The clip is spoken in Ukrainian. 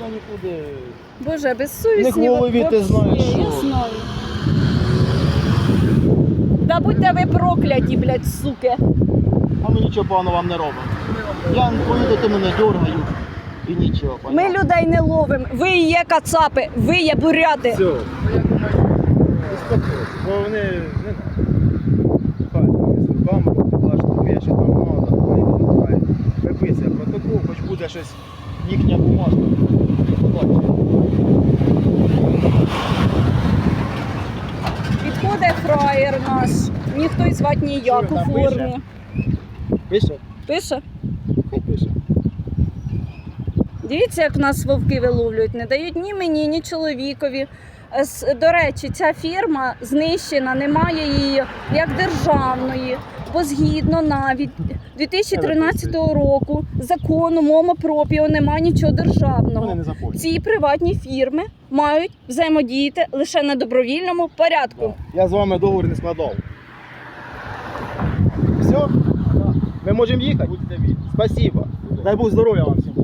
треба нікуди. Боже, безсовісні. Не голові, ти вообще, знаєш, Я знаю. Та будьте ви прокляті, блядь, суки. А ми нічого поганого вам не робимо. Я поїду, ти мене дергають і нічого. Ми понятно? людей не ловимо. Ви є кацапи, ви є буряти. Все. Ну я думаю, успокойся, бо вони не Хай з руками підлаштовує, що там. Хай виписує протокол, хоч буде щось. Їхня бумажка. Підходить фраєр наш. Ніхто і звати ніяк у формі. Пише? Пише? Хай пише. Дивіться, як нас вовки виловлюють. Не дають ні мені, ні чоловікові. До речі, ця фірма знищена, немає її як державної, бо згідно навіть 2013 року закону МОМО Пропіо немає нічого державного. Ці приватні фірми мають взаємодіяти лише на добровільному порядку. Я з вами договір не складав. Все? Ми можемо їхати? Будьте вільні. Спасибо. Дай Бог здоров'я вам всім.